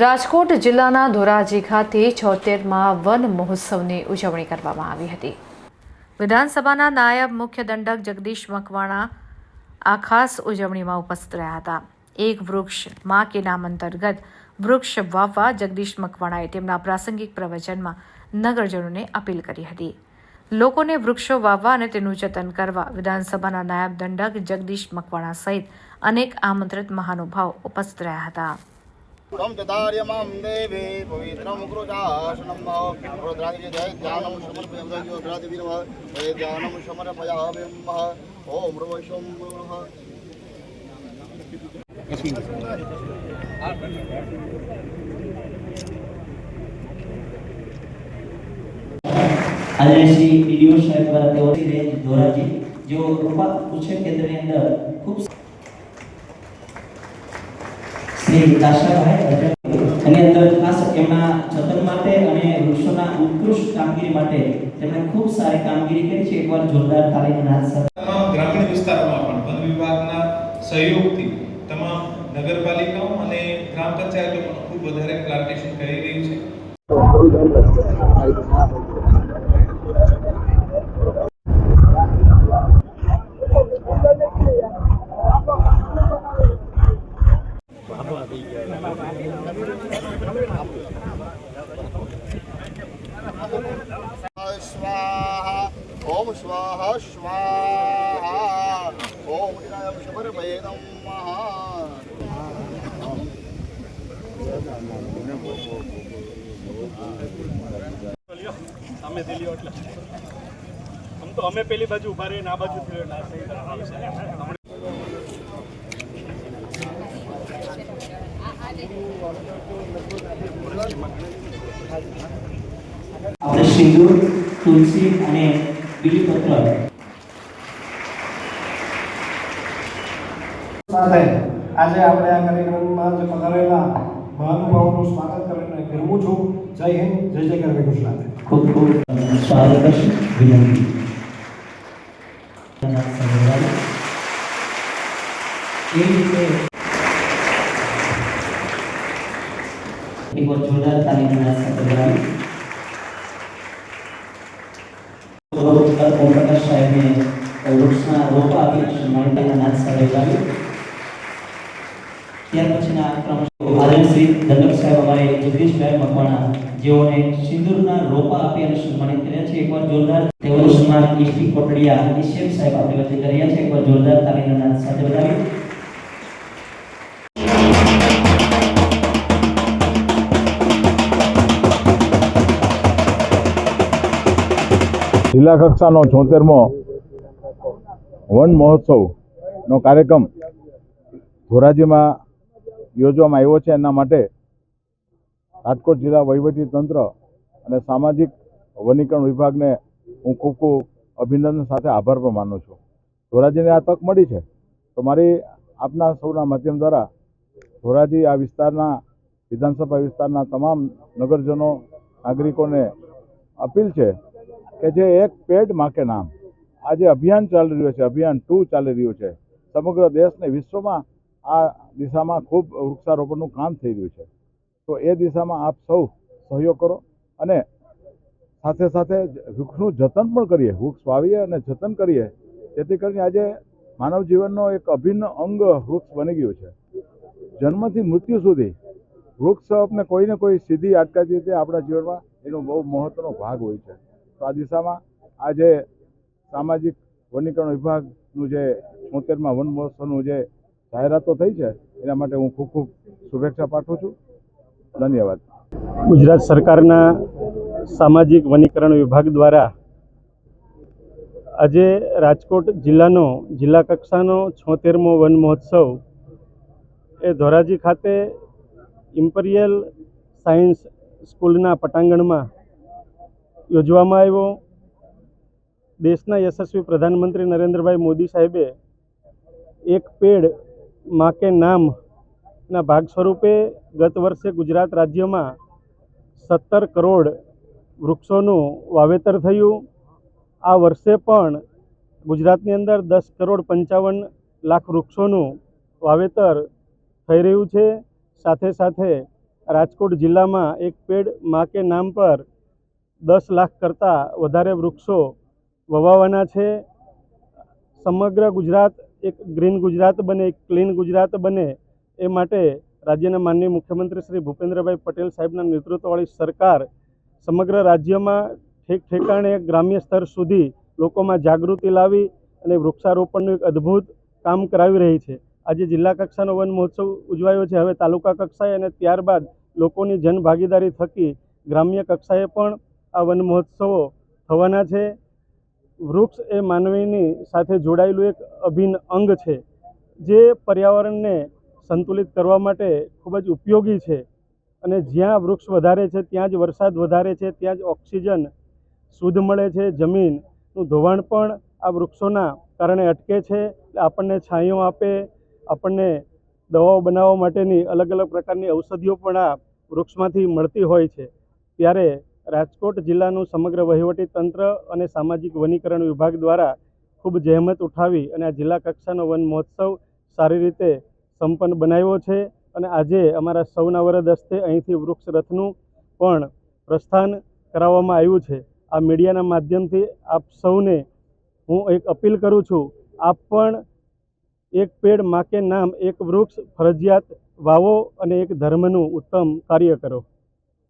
રાજકોટ જિલ્લાના ધોરાજી ખાતે છોતેરમાં વન મહોત્સવની ઉજવણી કરવામાં આવી હતી. વિધાનસભાના નાયબ મુખ્ય દંડક જગદીશ મકવાણા આ ખાસ ઉજવણીમાં ઉપસ્થિત રહ્યા હતા. એક વૃક્ષ મા કે નામ અંતર્ગત વૃક્ષ વાવવા જગદીશ મકવાણાએ તેમના પ્રાસંગિક પ્રવચનમાં નગરજનોને અપીલ કરી હતી. લોકોને વૃક્ષો વાવવા અને તેનું જતન કરવા વિધાનસભાના નાયબ દંડક જગદીશ મકવાણા સહિત અનેક આમંત્રિત મહાનુભાવ ઉપસ્થિત રહ્યા હતા. त्वं चतार्य मां देवी पवित्रं कृताशनं रुद्रादिजे ध्यानं समर्पयामि रुद्रादिवि नमः हे ध्यानं समर्पयामि नमः ॐ रवशं नमः આજે શ્રી ડીડીઓ સાહેબ દ્વારા તેઓ રેન્જ ધોરાજી જેઓ કૃપા ઉછેર કેન્દ્રની અંદર ખૂબ શ્રી વિકાસભાઈ એની ખાસ એમના જતન માટે અને વૃક્ષોના ઉત્કૃષ્ટ કામગીરી માટે તેમણે ખૂબ સારી કામગીરી કરી છે. એકવાર જોરદાર તાલીમ નાથ ગ્રામીણ વિસ્તારોમાં પણ વન વિભાગના સહયોગથી તમામ નગરપાલિકાઓ અને ગ્રામ પંચાયતો પણ ખૂબ વધારે પ્લાન્ટેશન કરી રહી છે. ॐ ध्यानं समर्पयामि नमः અમે દિલ્હી એટલે આમ તો અમે પેલી બાજુ ઉભા રહીને આ બાજુ થયો એટલે આ સહી આવી આપણે સિંદૂર તુલસી અને બીલીપત્ર સાથે આજે આપણે આ કાર્યક્રમમાં જે પધારેલા મહાનુભાવોનું સ્વાગત કરીને કરું છું. જય હિન્દ જય જય ગરવી ગુજરાત. ખૂબ ખૂબ સ્વાગત કરશે વિનંતી. એ રીતે એકવાર જોરદાર તાલીમના નાદ સાથે બોલાવી ઓમ પ્રકાશ સાહેબને વૃક્ષના રોપા આપી સન્માનિતના નાદ સાથે બોલાવી ત્યાર પછીના ક્રમ આદરણીય શ્રી દંડક સાહેબ અમારે જગદીશભાઈ મકવાણા જેઓને સિંદૂરના રોપા આપી અને સન્માનિત કર્યા છે, એકવાર જોરદાર તેઓનું સન્માન ઈશ્વી કોટડિયા નિશેમ સાહેબ આપણી વચ્ચે કર્યા છે. એકવાર જોરદાર તાલીના નાદ સાથે બતાવી જિલ્લા કક્ષાનો છોતેરમો વન મહોત્સવનો કાર્યક્રમ ધોરાજીમાં યોજવામાં આવ્યો છે એના માટે રાજકોટ જિલ્લા વહીવટી તંત્ર અને સામાજિક વનીકરણ વિભાગને હું ખૂબ ખૂબ અભિનંદન સાથે આભાર પણ માનું છું. ધોરાજીને આ તક મળી છે તો મારી આપના સૌના માધ્યમ દ્વારા ધોરાજી આ વિસ્તારના વિધાનસભા વિસ્તારના તમામ નગરજનો, નાગરિકોને અપીલ છે કે જે એક પેડ માકે નામ. આ જે અભિયાન ચાલી રહ્યું છે, અભિયાન ટુ ચાલી રહ્યું છે, સમગ્ર દેશને વિશ્વમાં આ દિશામાં ખૂબ વૃક્ષારોપણનું કામ થઈ રહ્યું છે. તો એ દિશામાં આપ સૌ સહયોગ કરો અને સાથે સાથે વૃક્ષનું જતન પણ કરીએ, વૃક્ષ વાવીએ અને જતન કરીએ. જેથી કરીને આજે માનવ જીવનનો એક અભિન્ન અંગ વૃક્ષ બની ગયું છે. જન્મથી મૃત્યુ સુધી વૃક્ષ આપણે કોઈને કોઈ સીધી આટકાતી રીતે આપણા જીવનમાં એનો બહુ મહત્ત્વનો ભાગ હોય છે. તો આ દિશામાં આજે સામાજિક વનીકરણ વિભાગનું જે છોતેરમાં વન મહોત્સવનું જે જાહેરાતો થઈ છે. એના માટે હું ખૂબ ખૂબ શુભેચ્છા પાઠવું છું. ધન્યવાદ. ગુજરાત સરકારના સામાજિક વનીકરણ વિભાગ દ્વારા આજે રાજકોટ જિલ્લાનો, જિલ્લા કક્ષાનો છોતેરમો વન મહોત્સવ એ ધોરાજી ખાતે ઇમ્પરિયલ સાયન્સ સ્કૂલના પટાંગણમાં યોજવામાં આવ્યો. દેશના યશસ્વી પ્રધાનમંત્રી નરેન્દ્રભાઈ મોદી સાહેબે એક પેડ માં કે નામના ભાગ સ્વરૂપે ગત વર્ષે ગુજરાત રાજ્યમાં સત્તર કરોડ વૃક્ષોનું વાવેતર થયું. આ વર્ષે પણ ગુજરાતની અંદર દસ કરોડ પંચાવન લાખ વૃક્ષોનું વાવેતર થઈ રહ્યું છે. સાથે સાથે રાજકોટ જિલ્લામાં એક પેડ મા કે નામ પર દસ લાખ કરતાં વધારે વૃક્ષો વવાવાના છે. સમગ્ર ગુજરાત એક ગ્રીન ગુજરાત બને, એક ક્લીન ગુજરાત બને એ માટે રાજ્યના માનનીય મુખ્યમંત્રી શ્રી ભૂપેન્દ્રભાઈ પટેલ સાહેબના નેતૃત્વવાળી સરકાર સમગ્ર રાજ્યમાં ઠેક ઠેકાણે ગ્રામ્ય સ્તર સુધી લોકોમાં જાગૃતિ લાવી અને વૃક્ષારોપણનું એક અદ્ભુત કામ કરાવી રહી છે. આજે જિલ્લા કક્ષાનો વન મહોત્સવ ઉજવાયો છે. હવે તાલુકા કક્ષાએ અને ત્યારબાદ લોકોની જનભાગીદારી થકી ગ્રામ્ય કક્ષાએ પણ આ વન મહોત્સવો થવાના છે. વૃક્ષ એ માનવીની સાથે જોડાયેલું એક અભિન્ન અંગ છે, જે પર્યાવરણને સંતુલિત કરવા માટે ખૂબ જ ઉપયોગી છે. અને જ્યાં વૃક્ષ વધારે છે, ત્યાં જ વરસાદ વધારે છે, ત્યાં જ ઓક્સિજન શુદ્ધ મળે છે, જમીનનું ધોવાણ પણ આ વૃક્ષોના કારણે અટકે છે. આપણને છાંયો આપે, આપણને દવાઓ બનાવવા માટેની અલગ અલગ પ્રકારની ઔષધિઓ પણ આ વૃક્ષમાંથી મળતી હોય છે. ત્યારે રાજકોટ જિલ્લાનું સમગ્ર વહીવટી તંત્ર અને સામાજિક વનીકરણ વિભાગ દ્વારા ખૂબ જહેમત ઉઠાવી અને આ જિલ્લા કક્ષાનો વન મહોત્સવ સારી રીતે સંપન્ન બનાવ્યો છે. અને આજે અમારા સૌના વરદ હસ્તે અહીંથી વૃક્ષ રથનું પણ પ્રસ્થાન કરાવવામાં આવ્યું છે. આ મીડિયાના માધ્યમથી આપ સૌને હું એક અપીલ કરું છું, આપ પણ એક પેડ માકે નામ, એક વૃક્ષ ફરજિયાત વાવો અને એક ધર્મનું ઉત્તમ કાર્ય કરો.